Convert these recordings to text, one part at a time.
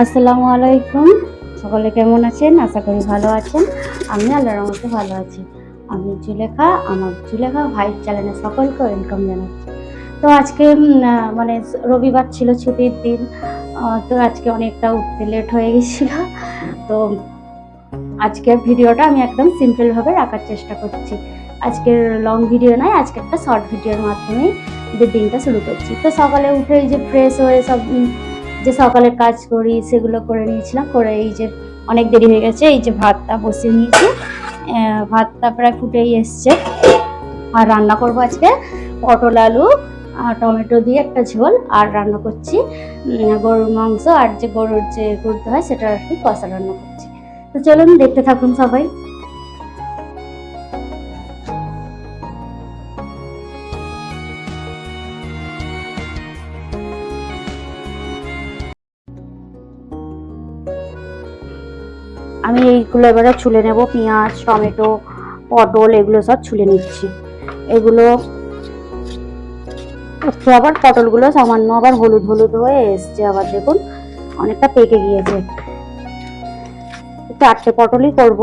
আসসালামু আলাইকুম। সকলে কেমন আছেন? আশা করি ভালো আছেন। আমি আল্লাহর রহমতে ভালো আছি। আমি জুলেখা, আমার জুলেখা ভাইয়ের চ্যানেলে সকলকে ওয়েলকাম জানাচ্ছি। তো আজকে মানে রবিবার ছিল ছুটির দিন তো আজকে অনেকটা উঠতে লেট হয়ে গেছিল। তো আজকের ভিডিওটা আমি একদম সিম্পলভাবে রাখার চেষ্টা করছি। আজকের লং ভিডিও নয়, আজকে একটা শর্ট ভিডিওর মাধ্যমেই দিনটা শুরু করছি। তো সকালে উঠে যে ফ্রেশ হয়ে সব যে সকালের কাজ করি, সেগুলো করে নিয়েছিলাম। করে এই যে অনেক দেরি হয়ে গেছে, এই যে ভাতটা বসিয়ে নিয়েছি। ভাতটা প্রায় ফুটেই এসছে। আর রান্না করব আজকে পটল আলু আর টমেটো দিয়ে একটা ঝোল। আর রান্না করছি গরুর মাংস। আর যে গরুর যে গুড়তে হয়, সেটা আর কি কষা রান্না করছি। তো চলুন দেখতে থাকুন সবাই। আমি এইগুলো এবারে ছুলে নেব, পেঁয়াজ, টমেটো, পটল, এগুলো সব ছুলে নিচ্ছি। এগুলো একটু আবার পটলগুলো সামান্য আবার হলুদ হলুদ হয়ে এসছে, আবার দেখুন অনেকটা পেকে গিয়েছে। চারটে পটলই করব,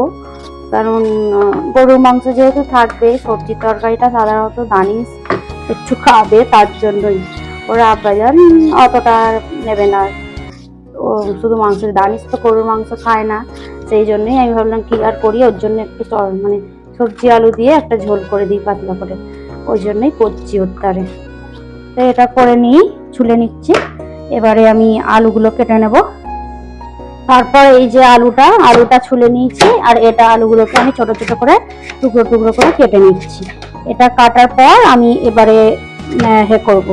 কারণ গরুর মাংস যেহেতু থাকবে সবজির তরকারিটা সাধারণত দানিস একটু খাবে, তার জন্যই। ওরা আব্বাজান অতটা নেবে না। শুধু মাংস দানিস তো গরুর মাংস খায় না সেই জন্যই আমি ভাবলাম কি আর করি ওর জন্য একটু মানে সবজি আলু দিয়ে একটা ঝোল করে দিই পাতলা করে। ওই জন্যই করছি ওর তারে। তো এটা করে নিই ছুলে নিচ্ছি। এবারে আমি আলুগুলো কেটে নেব। তারপর এই যে আলুটা আলুটা ছুলে নিয়েছি আর এটা আলুগুলোকে আমি ছোট ছোট করে টুকরো টুকরো করে কেটে নিচ্ছি। এটা কাটার পর আমি এবারে হে করব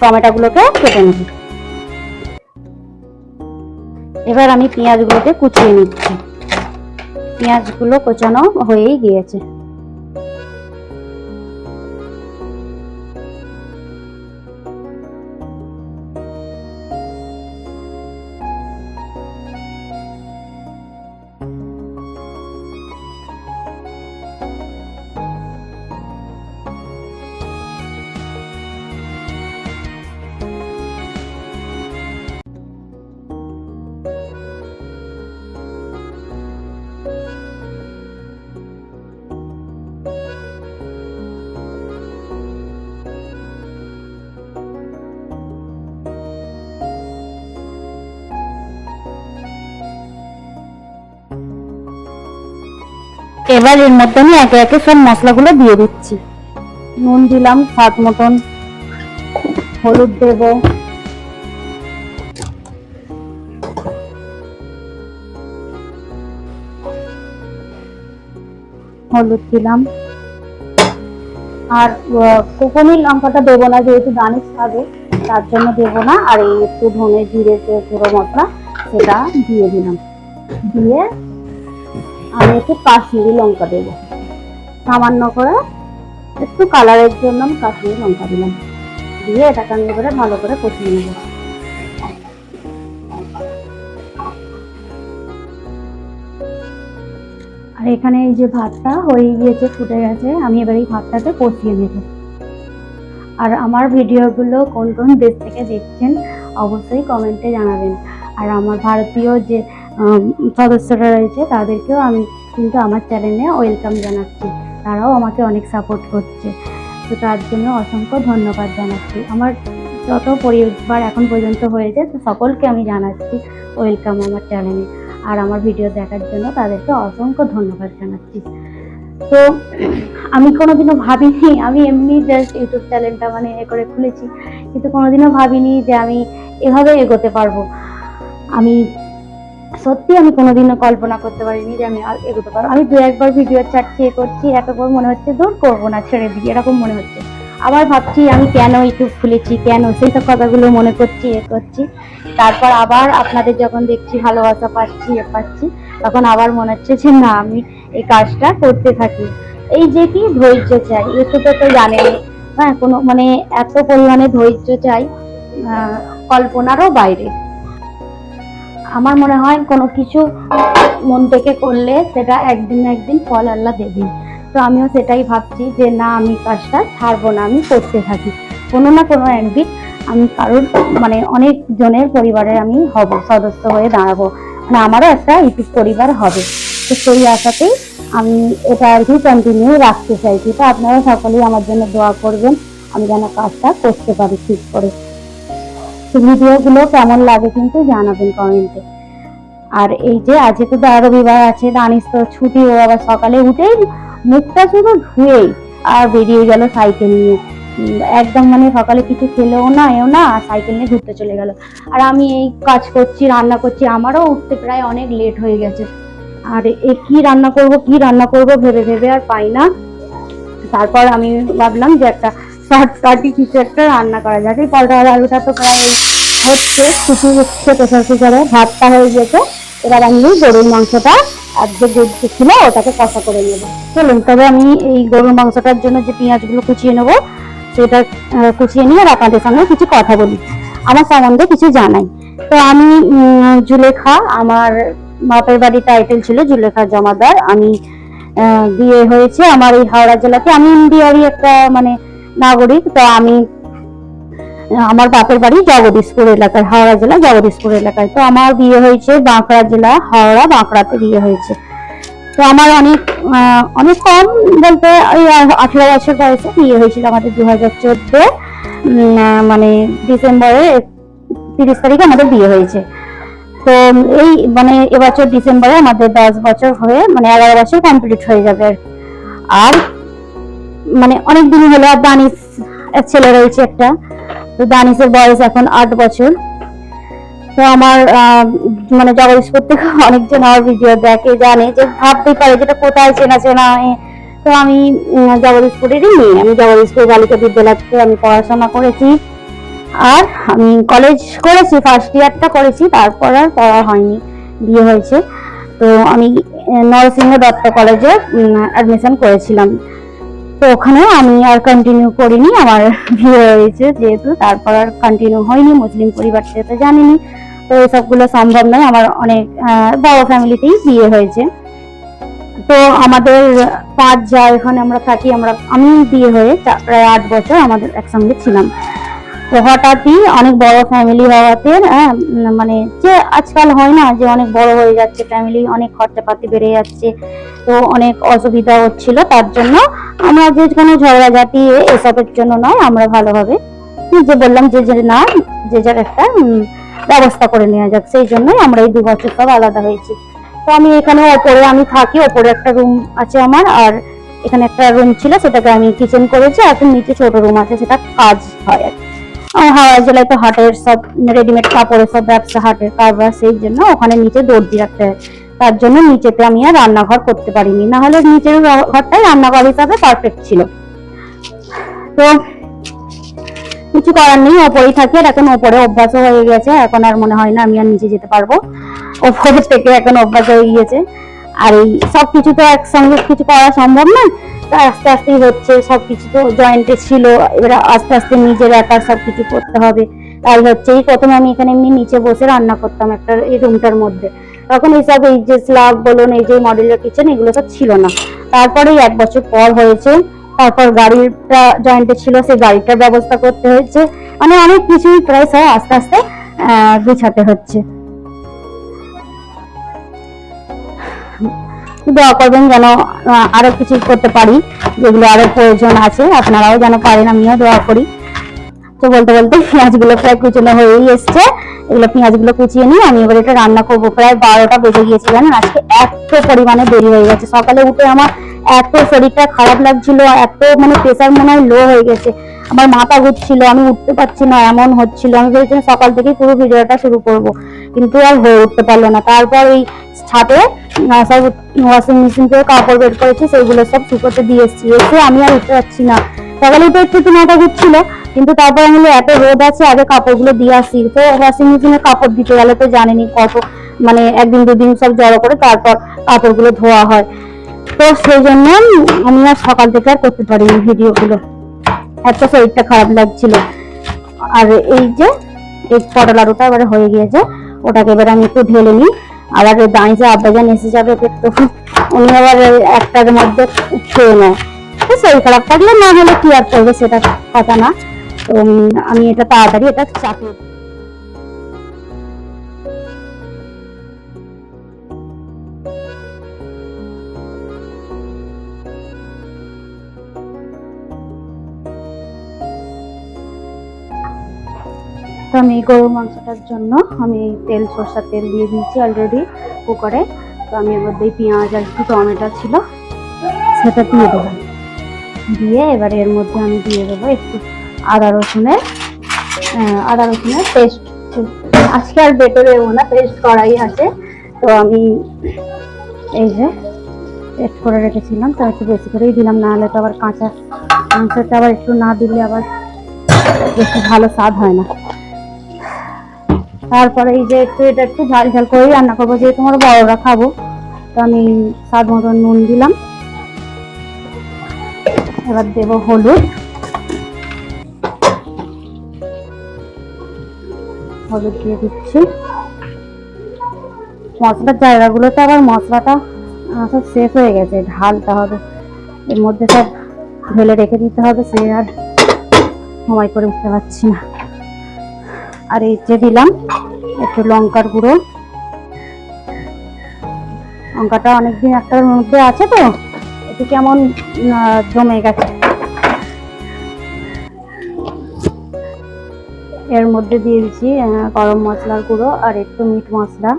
টমেটোগুলোকে কেটে নেব। এবার আমি পেঁয়াজগুলোকে কুচিয়ে নিচ্ছি। পেঁয়াজগুলো কোচানো হয়েই গিয়েছে। এবার এর মধ্যে আমি একে একে সব মশলাগুলো দিয়ে দিচ্ছি। নুন দিলাম, স্বাদ মতন। হলুদ দেব। হলুদ দিলাম। আর কোকনি লঙ্কাটা দেবো না, যেহেতু দানিশ খাবে, তার জন্য দেবো না। আর এই একটু ধনে জিরে যে গুঁড়ো মশলা, সেটা দিয়ে দিলাম। দিয়ে আমি একটু কাশ্মীরি লঙ্কা দেব। সামান্য করে একটু কালারের জন্য আমি কাশ্মীরি লঙ্কা দিলাম। দিয়ে এটাকে আমি এবারে ভালো করে কষিয়ে নেব। আর এখানে এই যে ভাতটা হয়ে গিয়েছে, ফুটে গেছে, আমি এবার এই ভাতটাকে কষিয়ে নেব। আর আমার ভিডিওগুলো কোন কোন দেশ থেকে দেখছেন, অবশ্যই কমেন্টে জানাবেন। আর আমার ভারতীয় যে সদস্যরা রয়েছে, তাদেরকেও আমি কিন্তু আমার চ্যানেলে ওয়েলকাম জানাচ্ছি। তারাও আমাকে অনেক সাপোর্ট করছে। তো তার জন্য অসংখ্য ধন্যবাদ জানাচ্ছি। আমার যত পরিবার এখন পর্যন্ত হয়েছে, তো সকলকে আমি জানাচ্ছি ওয়েলকাম আমার চ্যানেলে। আর আমার ভিডিও দেখার জন্য তাদেরকে অসংখ্য ধন্যবাদ জানাচ্ছি। তো আমি কোনোদিনও ভাবিনি, আমি এমনি জাস্ট ইউটিউব চ্যানেলটা মানে এ করে খুলেছি। কিন্তু কোনোদিনও ভাবিনি যে আমি এভাবে এগোতে পারব। আমি সত্যি আমি কোনোদিনও কল্পনা করতে পারিনি যে আমি আর এগোতে পারব। আমি দু একবার ভিডিও ছাড়ছি এ করছি একবার মনে হচ্ছে দূর করব না, ছেড়ে দিই এরকম মনে হচ্ছে। আবার ভাবছি আমি কেন ইউটিউব খুলেছি, কেন সেই সব কথাগুলো মনে করছি, এ করছি। তারপর আবার আপনাদের যখন দেখছি, ভালোবাসা পাচ্ছি, এ পাচ্ছি, তখন আবার মনে হচ্ছে যে না, আমি এই কাজটা করতে থাকি। এই যে কি ধৈর্য চাই, ইউটিউবে তো জানেন হ্যাঁ কোনো মানে এত পরিমাণে ধৈর্য চাই কল্পনারও বাইরে। আমার মনে হয় কোনো কিছু মন থেকে করলে সেটা একদিন না একদিন ফল আল্লাহ দেবেই। তো আমিও সেটাই ভাবছি যে না, আমি কাজটা ছাড়বো না, আমি করতে থাকি। কোনো না কোনো একদিন আমি কারোর মানে অনেক জনের পরিবারে আমি হব, সদস্য হয়ে দাঁড়াবো। মানে আমারও একটা ইউটিউব পরিবার হবে। তো সেই আশাতেই আমি এটা আর কি কন্টিনিউ রাখতে চাইছি। তো আপনারা সকলেই আমার জন্য দোয়া করবেন, আমি যেন কাজটা করতে পারি ঠিক করে। ভিডিওগুলো কেমন লাগে কিন্তু জানাবেন কমেন্টে আর এই যে আজকে তো রবিবার আছে জানিস তো ছুটি, ও আবার সকালে উঠেই মুখটা শুধু ধুয়েই আর বেরিয়ে গেল সাইকেল নিয়ে। একদম মানে সকালে কিছু খেলেও না এও না সাইকেল নিয়ে ঘুরতে চলে গেল। আর আমি এই কাজ করছি, রান্না করছি, আমারও উঠতে প্রায় অনেক লেট হয়ে গেছে। আর এ কি রান্না করব, কি রান্না করব ভেবে ভেবে আর পাই না। তারপর আমি ভাবলাম যে একটা শর্টকাটই কিছু একটা রান্না করা যাক এই পরোটা, আলুটা তো প্রায় হচ্ছে কুচি হচ্ছে প্রেশার কুকারে, ভাতটা হয়ে গেছে। এবার আমি গরুর মাংসটা আর যে গরু ছিল ওটাকে কষা করে নেব। চলুন, তবে আমি এই গরুর মাংসটার জন্য যে পেঁয়াজগুলো কুচিয়ে নেব, সেটা কুচিয়ে নিয়ে আর আপনাদের সঙ্গে কিছু কথা বলি। আমার সম্বন্ধে কিছু জানাই। তো আমি জুলেখা, আমার বাপের বাড়ির টাইটেল ছিল জুলেখা জমাদার। আমি বিয়ে হয়েছে আমার এই হাওড়া জেলাতে। আমি ইন্ডিয়ারই একটা মানে নাগরিক, তো আমি আমার বাপের বাড়ি জগদীশপুর এলাকায় হাওড়া জেলা, জগদীশপুর এলাকায়। তো আমার বিয়ে হয়েছে বাঁকুড়া জেলা, হাওড়া, বাঁকুড়াতে বিয়ে হয়েছে। তো আমার অনেক অনেক কম বলতে ওই আঠেরো বছর বয়সে বিয়ে হয়েছিল আমাদের দু হাজার চোদ্দ মানে ডিসেম্বরে তিরিশ তারিখে আমাদের বিয়ে হয়েছে। তো এই মানে এবছর ডিসেম্বরে আমাদের দশ বছর হয়ে মানে এগারো বছর কমপ্লিট হয়ে যাবে আর মানে অনেক দিন হলো এক ছেলে রয়েছে একটা। তো দানিশের বয়স এখন আট বছর। তো আমার মানে জগদীশপুর থেকে অনেকজন আমার ভিডিও দেখে, জানে যে ভাবতেই পারে যেটা কোথায় চেনা চেনা। তো আমি জগদীশপুরেরই মেয়ে। আমি জগদীশপুর বালিকা বিদ্যালয়তে আমি পড়াশোনা করেছি। আর আমি কলেজ করেছি ফার্স্ট ইয়ারটা করেছি, তারপর আর পড়া হয়নি, বিয়ে হয়েছে। তো আমি নরসিংহ দত্ত কলেজে অ্যাডমিশন করেছিলাম। তো ওখানেও আমি আর কন্টিনিউ করিনি, আমার বিয়ে হয়েছে যেহেতু, তারপর আর কন্টিনিউ হয়নি, মুসলিম পরিবার সেটা জানিনি। তো এসবগুলো সম্ভব নয়, আমার অনেক বড় ফ্যামিলিতেই বিয়ে হয়েছে। তো আমাদের পাঁচ যা এখানে আমরা থাকি, আমরা, আমি বিয়ে হয়ে প্রায় আট বছর আমাদের একসঙ্গে ছিলাম। তো হঠাৎই অনেক বড় ফ্যামিলি হওয়াতে হ্যাঁ, মানে যে আজকাল হয় না যে অনেক বড় হয়ে যাচ্ছে ফ্যামিলি অনেক খরচাপাতি বেড়ে যাচ্ছে তো অনেক অসুবিধা হচ্ছিল তার জন্য আমরা যে কোনো ঝগড়াঝাটি এসবের জন্য নয় আমরা ভালোভাবে যে বললাম যে যে না যে যার একটা ব্যবস্থা করে নেওয়া যাক। সেই জন্যই আমরা এই দু বছর সব আলাদা হয়েছি। তো আমি এখানে ওপরে আমি থাকি ওপরে একটা রুম আছে আমার আর এখানে একটা রুম ছিল সেটাকে আমি কিচেন করেছি আর নিচে ছোট রুম আছে সেটা কাজ হয় আর হাওড়া জেলায় তো হাটের সব রেডিমেড কাপড়ের সব ব্যবসা, হাটের কারবার, সেই জন্য ওখানে নিচে দর্জি রাখতে হয়। তার জন্য নিচেতে আমি আর রান্নাঘর করতে পারিনি। না হলে নিচের ঘরটাই রান্নাঘর হিসাবে পারফেক্ট ছিল। তো কিছু করার নেই, ওপরেই থাকি আর এখন ওপরে অভ্যাসও হয়ে গেছে। এখন আর মনে হয় না আমি আর নিচে যেতে পারব। ওপরে থেকে এখন অভ্যাস হয়ে গিয়েছে। আর এই সব কিছু তো একসঙ্গে কিছু করা সম্ভব না। তো আস্তে আস্তেই হচ্ছে সব কিছু তো জয়েন্টে ছিল, এবার আস্তে আস্তে নিজের একার সব কিছু করতে হবে। তাই হচ্ছে, এই প্রথমে আমি এখানে এমনি নিচে বসে রান্না করতাম একটা, এই রুমটার মধ্যে। তখন এইসব এই যে স্লাব বলুন, এই যে মডেলের কিচেন এগুলো সব ছিল না। তারপরেই এক বছর পর হয়েছে, তারপর গাড়িটা জয়েন্টে ছিল, সেই গাড়িটার ব্যবস্থা করতে হয়েছে। মানে অনেক কিছুই প্রায় সব আস্তে আস্তে গুছাতে হচ্ছে। দোয়া করবেন যেন আরও কিছু করতে পারি, যেগুলো আরও প্রয়োজন আছে, আপনারাও যেন পারেন, আমিও দোয়া করি। তো বলতে বলতে পেঁয়াজগুলো প্রায় কুচনো হয়েই এসছে। এগুলো পেঁয়াজগুলো কুচিয়ে নিয়ে আমি এবার এটা রান্না করব। প্রায় বারোটা বেজে গিয়েছে জানেন আজকে এত পরিমাণে দেরি হয়ে গেছে। সকালে উঠে আমার এত শরীরটা খারাপ লাগছিল, এত মানে প্রেশার মনে হয় লো হয়ে গেছে। আমার মাথা ঘুরছিল, আমি উঠতে পারছি না, এমন হচ্ছিল। আমি ভেবেছিলাম সকাল থেকেই পুরো ভিডিওটা শুরু করব। কিন্তু আর হয়ে উঠতে পারল না। তারপর ওই ছাদে সব ওয়াশিং মেশিন থেকে কাপড় বের করেছি সেগুলো সব শুকোতে দিয়ে এসেছি। এসে আমি আর উঠতে পারছি না। সকালে উঠে একটু মাথা ঘুরছিল, কিন্তু তারপর আমি এত রোদ আছে, আগে কাপড়গুলো দিয়ে আসি। তো ওয়াশিং মেশিনে কাপড় দিতে গেলে তো জানেনি কত মানে একদিন দুদিন সব জড়ো করে তারপর কাপড়গুলো ধোয়া হয়। তো সেই জন্য আমি আর সকাল থেকে আর করতে পারিনি ভিডিওগুলো। এত শরীরটা খারাপ লাগছিল। আর এই যে, এই পটল আলুটা এবারে হয়ে গিয়েছে। ওটাকে এবার আমি একটু ঢেলে নিই। আবার দাঁড়িয়ে আব্বাজান এসে যাবে একটু তো উনি আবার একটার মধ্যে খেয়ে নেয়। তো শরীর খারাপ থাকলে না হলে কি আর করবে সেটা কথা না। তো আমি এটা তাড়াতাড়ি এটা চাপে তো আমি গরুর মাংসটার জন্য আমি তেল সর্ষার তেল দিয়ে দিয়েছি অলরেডি কুকারে। তো আমি এর মধ্যে পেঁয়াজ আর একটু টমেটো ছিল, সেটা দিয়ে দেবো। দিয়ে এবারে এর মধ্যে আমি দিয়ে দেবো একটু আদা রসুনের আদা রসুনের পেস্ট আজকে আর বেটে দেবো না পেস্ট করাই আছে। তো আমি এই যে পেস্ট করে রেখেছিলাম, তো একটু বেশি করেই দিলাম না হলে তো আবার কাঁচা মাংসটা আবার একটু না দিলে আবার বেশি ভালো স্বাদ হয় না। তারপরে এই যে একটু এটা একটু ঝাল ঝাল করেই রান্না করব, যেহেতু আমার বড়রা খাব। তো আমি স্বাদ মতন নুন দিলাম। এবার দেব হলুদ। হলুদ দিয়ে দিচ্ছি। মশলার জায়গাগুলোতে আবার মশলাটা সব শেষ হয়ে গেছে। ঢালতে হবে। এর মধ্যে সব ঢেলে রেখে দিতে হবে, সে আর সময় করে উঠতে পারছি না। আর এই যে দিলাম, একটু লঙ্কার গুঁড়ো। লঙ্কাটা অনেকদিন একটার মধ্যে আছে তো একটু কেমন জমে গেছে। এর মধ্যে দিয়ে দিচ্ছি গরম মশলার গুঁড়ো আর একটু মিট মশলা।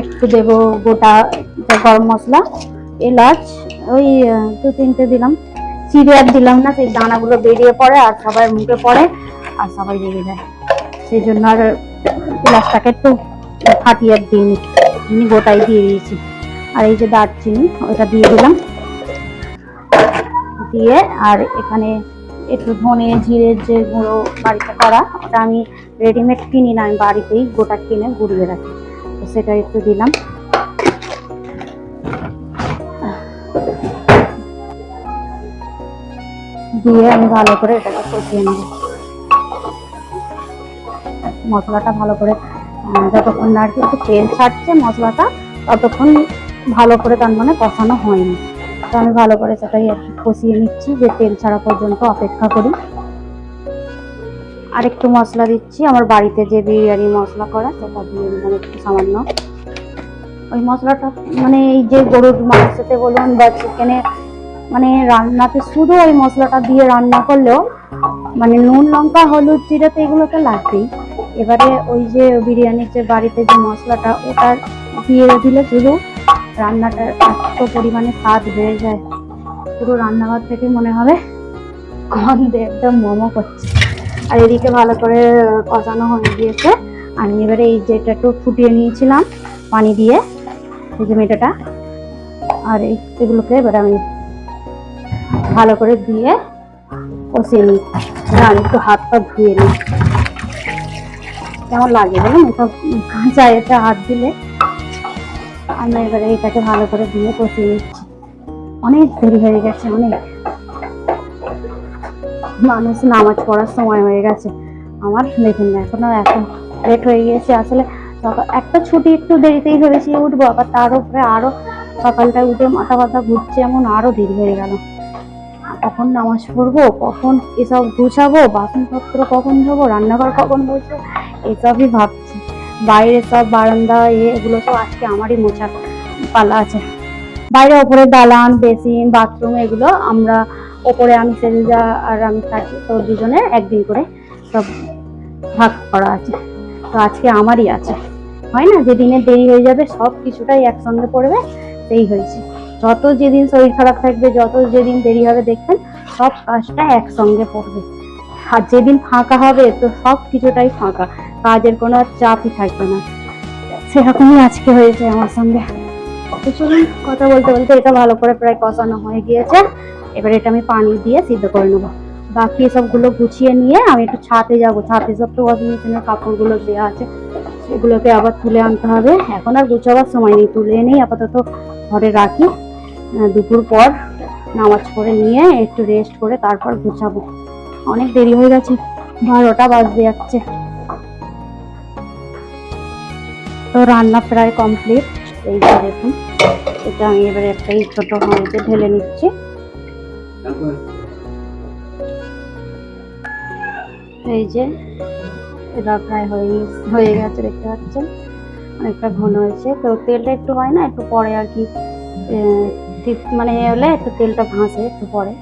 একটু দেবো গোটা, গরম মশলা, এলাচ, ওই দু তিনটে দিলাম। চিড়ে আর দিলাম না, সেই দানাগুলো বেরিয়ে পড়ে আর সবাই মুখে পড়ে আর সবাই রেগে যায়। সেই জন্য আর এলাচটাকে একটু ফাটিয়ে দিইনি এমনি গোটাই দিয়ে দিয়েছি। আর এই যে দারচিনি, ওটা দিয়ে দিলাম। দিয়ে আর এখানে একটু ধনে জিরের যে গুঁড়ো বাড়িতে করা, ওটা আমি রেডিমেড কিনি না, আমি বাড়িতেই গোটা কিনে গুঁড়িয়ে রাখি। তো সেটা একটু দিলাম। দিয়ে আমি ভালো করে এটাকে কষিয়ে নেব। মশলাটা ভালো করে যতক্ষণ না আর কি একটু তেল ছাড়ছে মশলাটা, ততক্ষণ ভালো করে তার মানে কষানো হয়নি। তো আমি ভালো করে সেটাই আর কি কষিয়ে নিচ্ছি, যে তেল ছাড়া পর্যন্ত অপেক্ষা করি। আর একটু মশলা দিচ্ছি, আমার বাড়িতে যে বিরিয়ানি মশলা করা, সেটা দিয়ে দিলাম একটু সামান্য। ওই মশলাটা মানে এই যে গরুর মাংসতে বলুন বা চিকেনে মানে রান্নাতে শুধু ওই মশলাটা দিয়ে রান্না করলেও মানে নুন, লঙ্কা, হলুদ, জিরা তো এগুলো তো লাগবেই। এবারে ওই যে বিরিয়ানির যে বাড়িতে যে মশলাটা, ওটা দিয়ে দিলে শুধু রান্নাটা এত পরিমাণে স্বাদ বেড়ে যায়। পুরো রান্নাঘর থেকে মনে হবে গন্ধে একদম মোমো করছে। আর এদিকে ভালো করে কষানো হয়ে গিয়েছে। আমি এবারে এই যেটা একটু ফুটিয়ে নিয়েছিলাম পানি দিয়ে, এই যে মেটাটা। আর এগুলোকে এবারে আমি ভালো করে দিয়ে কষিয়ে নিই। আমি একটু হাত পা ধুয়ে নিই। কেমন লাগে বলুন? এসব কাঁচা, এটা হাত দিলে আমি এবারে এটাকে ভালো করে দিয়ে কষিয়ে নিচ্ছি। অনেক দেরি হয়ে গেছে, অনেক। মানুষ নামাজ পড়ার সময় হয়ে গেছে। আমার দেখুন না এখনও এত লেট হয়ে গিয়েছে। আসলে সকাল, একটা ছুটি একটু দেরিতেই ভেবেছি উঠবো, আবার তার উপরে আরও সকালটায় উঠে মাথা ব্যথা ঘুরছে, এমন আরও দেরি হয়ে গেল। কখন নামাজ পড়ব, কখন এসব গুছাবো, বাসনপত্র কখন ধোবো, রান্নাঘর কখন বসবো, এসবই ভাবছি। বাইরে সব বারান্দা এগুলো তো আজকে আমারই মোছার পালা আছে। বাইরে ওপরে দালান, বেসিন, বাথরুম এগুলো আমরা ওপরে আমি সেলজা আর আমি থাকি, তো দুজনে একদিন করে সব ভাগ করা আছে। তো আজকে আমারই আছে। হয় না যেদিনে দেরি হয়ে যাবে, সব কিছুটাই একসঙ্গে পড়বে, সেই হয়েছে। যত যেদিন শরীর খারাপ থাকবে, যত যেদিন দেরি হবে, দেখবেন সব কাজটা একসঙ্গে পড়বে আর যেদিন ফাঁকা হবে, তো সব কিছুটাই ফাঁকা। কাজের কোনো আর চাপই থাকবে না। সেরকমই আজকে হয়েছে আমার সঙ্গে। চলুন, কথা বলতে বলতে এটা ভালো করে প্রায় কষানো হয়ে গিয়েছে। এবার এটা আমি পানি দিয়ে সিদ্ধ করে নেব। বাকি সবগুলো গুছিয়ে নিয়ে আমি একটু ছাদে যাব। ছাতে সব তো মেশিনের কাপড়গুলো দেওয়া আছে, সেগুলোকে আবার তুলে আনতে হবে। এখন আর গুছাবার সময় নেই। তুলে এনেই আপাতত ঘরে রাখি। দুপুর পর নামাজ পড়ে নিয়ে একটু রেস্ট করে তারপর গুছাবো। অনেক দেরি হয়ে গেছে, বারোটা বাজতে যাচ্ছে। তো রান্না প্রায় কমপ্লিট এই যে দেখুন, এটা আমি এবারে একটা এই ছোট হাঁড়িতে ঢেলে নিচ্ছি। এই যে, এটা প্রায় হয়ে হয়ে গেছে, দেখতে পাচ্ছেন? অনেকটা ঘন হয়েছে। তো তেলটা একটু হয় না, একটু পরে আর কি মানে হলে একটু তেলটা ভাসে একটু পরে।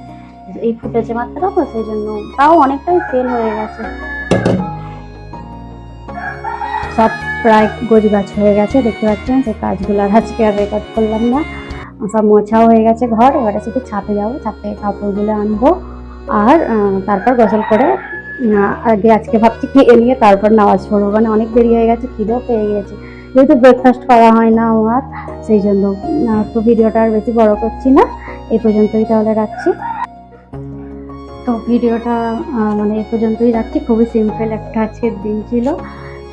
এই ফুটেছে মাত্র, তো সেই জন্য তাও অনেকটাই তেল হয়ে গেছে। সব প্রায় গাছ হয়ে গেছে, দেখতে পাচ্ছেন সেই কাজগুলো আর আজকে আর রেকর্ড করলাম না। সব মোছাও হয়ে গেছে ঘর, এবারে শুধু ছাপে যাব থেকে কাপড়গুলো আনব। আর তারপর গোসল করে আগে আজকে ভাবছি কি এ নিয়ে তারপর নামাজ পড়ব। মানে অনেক দেরি হয়ে গেছে, খিদেও পেয়ে গেছে। যেহেতু ব্রেকফাস্ট করা হয় না আমার, সেই জন্য তো ভিডিওটা আর বেশি বড় করছি না এই পর্যন্তই তাহলে রাখছি। তো ভিডিওটা মানে এই পর্যন্তই রাখছি, খুবই সিম্পল একটা আজকের দিন ছিল।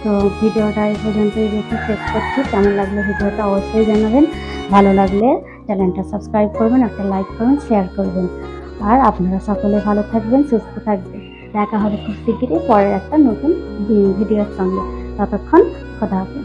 তো ভিডিওটা এই পর্যন্তই রেখে শেষ করছি। কেমন লাগল ভিডিওটা অবশ্যই জানাবেন। ভালো লাগলে চ্যানেলটা সাবস্ক্রাইব করবেন, একটা লাইক করবেন শেয়ার করবেন। আর আপনারা সকলে ভালো থাকবেন, সুস্থ থাকবেন। দেখা হবে খুব শিগগিরই পরের একটা নতুন ভিডিওর সঙ্গে। ততক্ষণ কথা হবে